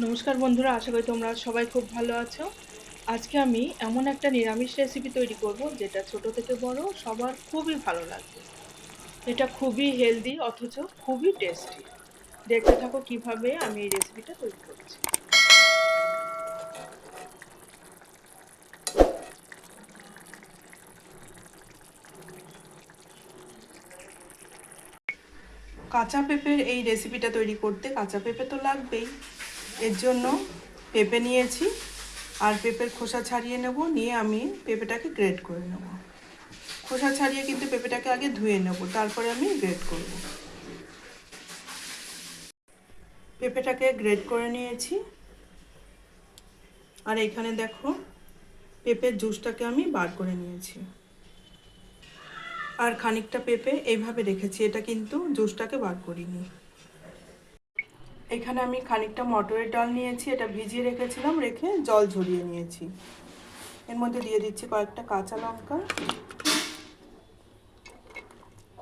নমস্কার বন্ধুরা, আশা করি তোমরা সবাই খুব ভালো আছো। আজকে আমি এমন একটা নিরামিষ রেসিপি তৈরি করব, যেটা ছোট থেকে বড়, সবার খুবই ভালো লাগবে। এটা খুবই হেলদি অথচ খুবই টেস্টি দেখতে থাকো কীভাবে আমি এই রেসিপিটা তৈরি করছি। কাঁচা পেঁপের এই রেসিপিটা তৈরি করতে কাঁচা পেঁপে তো লাগবেই। এর জন্য পেঁপে নিয়েছি আর পেঁপের খোসা ছাড়িয়ে নেব, নিয়ে আমি পেঁপেটাকে গ্রেড করে নেব। খোসা ছাড়িয়ে কিন্তু পেঁপেটাকে আগে ধুয়ে নেব, তারপরে আমি গ্রেড করব। পেঁপেটাকে গ্রেড করে নিয়েছি। আর এখানে দেখো, পেঁপের জুসটাকে আমি বার করে নিয়েছি। আর খানিকটা পেঁপে এইভাবে রেখেছি, এটা কিন্তু জুসটাকে বার করিনি। এখানে আমি খানিকটা মটরের ডাল নিয়েছি, এটা ভিজিয়ে রেখেছিলাম, রেখে জল ঝরিয়ে নিয়েছি। এর মধ্যে দিয়ে দিচ্ছি কয়েকটা কাঁচা লঙ্কা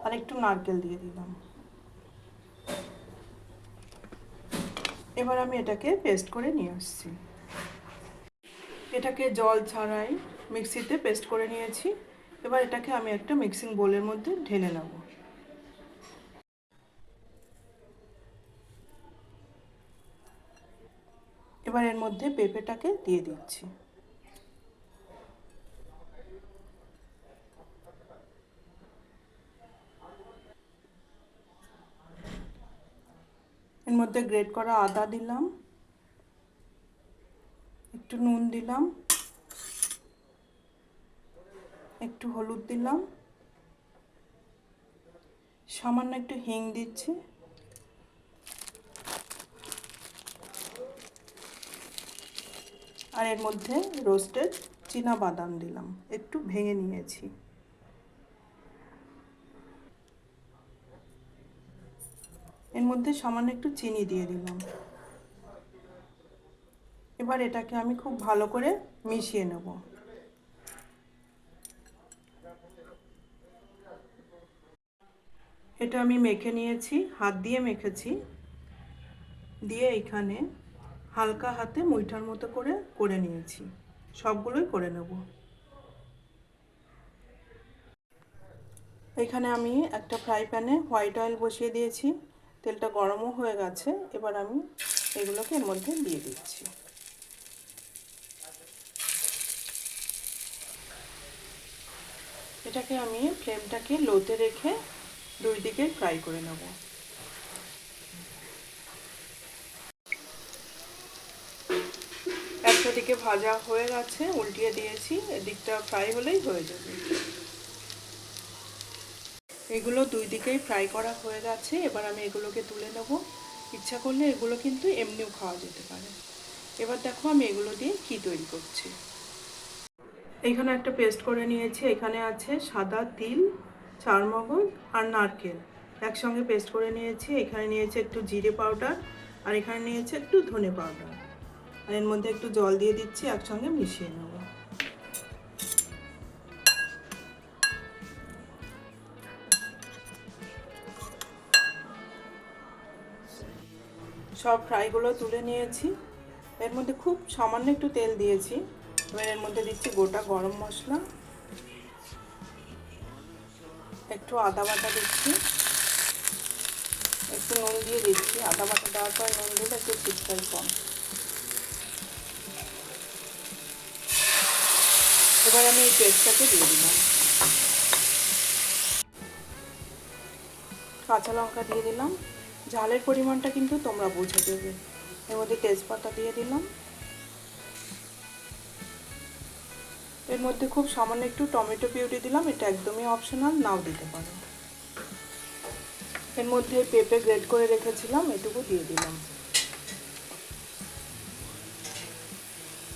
আর একটু নারকেল দিয়ে দিলাম। এবার আমি এটাকে পেস্ট করে নিয়ে আসছি। এটাকে জল ছাড়াই মিক্সিতে পেস্ট করে নিয়েছি। এবার এটাকে আমি একটা মিক্সিং বোলের মধ্যে ঢেলে নেব। এবার এর মধ্যে পেঁপেটাকে দিয়ে দিচ্ছি। এর মধ্যে গ্রেট করা আদা দিলাম। একটু নুন দিলাম। একটু হলুদ দিলাম। সামান্য একটু হিং দিচ্ছি। আর এর মধ্যে রোস্টেড চীনা বাদাম দিলাম। একটু ভেঙে নিয়েছি। এর মধ্যে সামান্য একটু চিনি দিয়ে দিলাম। এবার এটাকে আমি খুব ভালো করে মিশিয়ে নেব। এটা আমি মেখে নিয়েছি, হাত দিয়ে মেখেছি। দিয়ে এখানে হালকা হাতে মুইঠার মতো করে করে নিয়েছি। সবগুলোই করে নেব। এখানে আমি একটা ফ্রাই প্যানে হোয়াইট অয়েল বসিয়ে দিয়েছি। তেলটা গরমও হয়ে গেছে। এবার আমি এগুলোকে এর মধ্যে দিয়ে দিচ্ছি। এটাকে আমি ফ্লেমটাকে লোতে রেখে দুই দিকে ফ্রাই করে নেব। একটা দিকে ভাজা হয়ে গেছে, উল্টিয়ে দিয়েছি, এদিকটা ফ্রাই হলেই হয়ে যাবে। এগুলো দুই দিকেই ফ্রাই করা হয়ে গেছে, এবার আমি এগুলোকে তুলে নেব। ইচ্ছা করলে এগুলো কিন্তু এমনিও খাওয়া যেতে পারে। এবার দেখো আমি এগুলো দিয়ে কি তৈরি করছি। এখানে একটা পেস্ট করে নিয়েছি, এখানে আছে সাদা তিল, চারমগজ আর নারকেল। একসঙ্গে পেস্ট করে নিয়েছি, এখানে নিয়েছে একটু জিরে পাউডার আর এখানে নিয়েছে একটু ধনে পাউডার আর এর মধ্যে একটু জল দিয়ে দিচ্ছি, একসঙ্গে মিশিয়ে নেব। সব ফ্রাইগুলো তুলে নিয়েছি। এর মধ্যে খুব সামান্য একটু তেল দিয়েছি। এবার এর মধ্যে দিচ্ছি গোটা গরম মশলা। একটু আদা বাটা দিচ্ছি। একটু নুন দিয়ে দিচ্ছি। আদা বাটা দেওয়ার পর নুন দিলে একটু শীতকাল কম। এবার আমি এই পেস্টটাকে দিয়ে দিলাম। কাঁচা লঙ্কা দিয়ে দিলাম। ঝালের পরিমাণটা কিন্তু তোমরা বুঝে দেবে। এর মধ্যে তেজপাতা দিয়ে দিলাম। এর মধ্যে খুব সামান্য একটু টমেটো পিউরি দিলাম। এটা একদমই অপশনাল নাও দিতে পারো। এর মধ্যে পেঁপে গ্রেড করে রেখেছিলাম, এটুকু দিয়ে দিলাম।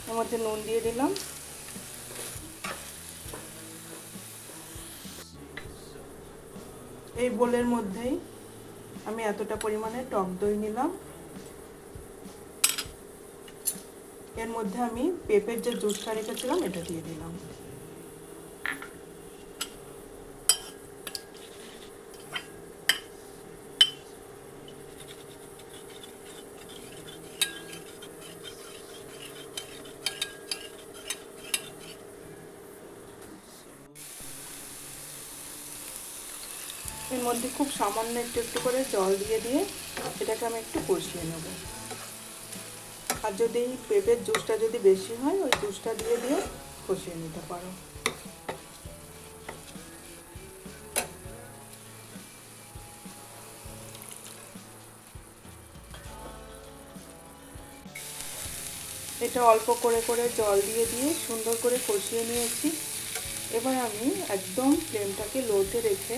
এর মধ্যে নুন দিয়ে দিলাম। এই বোলের মধ্যেই আমি এতটা পরিমাণে টক দই নিলাম। এর মধ্যে আমি পেঁপের যে জুসটা রেখেছিলাম, এটা দিয়ে দিলাম। মধ্যে খুব সামান্য একটু একটু করে জল দিয়ে দিয়ে এটাকে আমি একটু কষিয়ে নেব। আর যদি পেঁপের জুসটা যদি বেশি হয়, ওই জুসটা দিয়ে দিয়ে কষিয়ে নিতে পারো। এটা অল্প করে করে জল দিয়ে দিয়ে সুন্দর করে কষিয়ে নিয়েছি। এবার আমি একদম ফ্লেমটাকে লোতে রেখে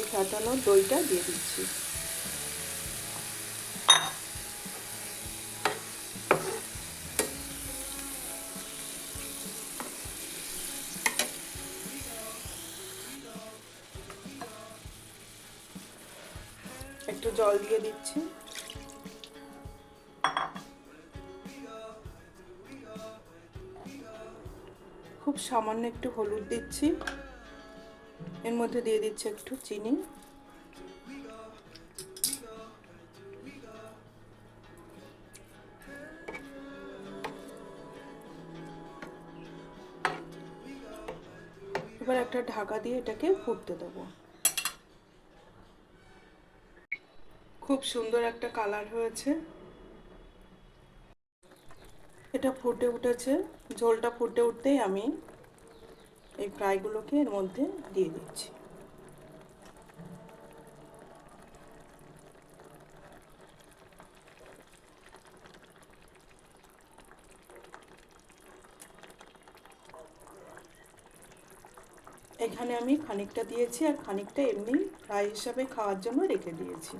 এই কাটানো দইটা দিয়ে দিচ্ছি। একটু জল দিয়ে দিচ্ছি। খুব সামান্য একটু হলুদ দিচ্ছি। এর মধ্যে দিয়ে দিচ্ছি একটু চিনি। এবার একটা ঢাকা দিয়ে এটাকে ফুটতে দেবো। খুব সুন্দর একটা কালার হয়েছে। এটা ফুটে উঠেছে। ঝোলটা ফুটে উঠতেই আমি এই ফ্রাইগুলোকে এর মধ্যে দিয়ে দিচ্ছি। এখানে আমি খানিকটা দিয়েছি আর খানিকটা এমনি ফ্রাই হিসাবে খাওয়ার জন্য রেখে দিয়েছি।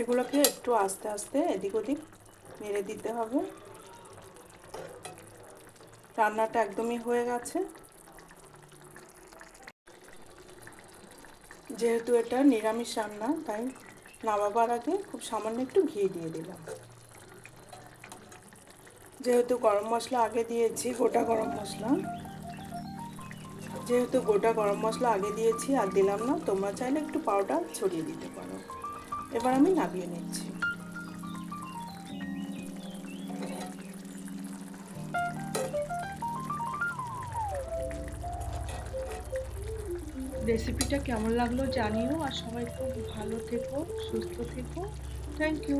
এগুলোকে একটু আস্তে আস্তে এদিক ওদিক মেরে দিতে হবে। রান্নাটা একদমই হয়ে গেছে। যেহেতু এটা নিরামিষ রান্না, তাই নামাবার আগে খুব সামান্য একটু ঘি দিয়ে দিলাম। যেহেতু গরম মশলা আগে দিয়েছি, গোটা গরম মশলা। যেহেতু গোটা গরম মশলা আগে দিয়েছি আর দিলাম না, তোমরা চাইলে একটু পাউডার ছড়িয়ে দিতে পারো। এবার আমি নামিয়ে নিচ্ছি। রেসিপিটা কেমন লাগল জানিও আর সবাই খুব ভালো থেকো সুস্থ থেকো। Thank you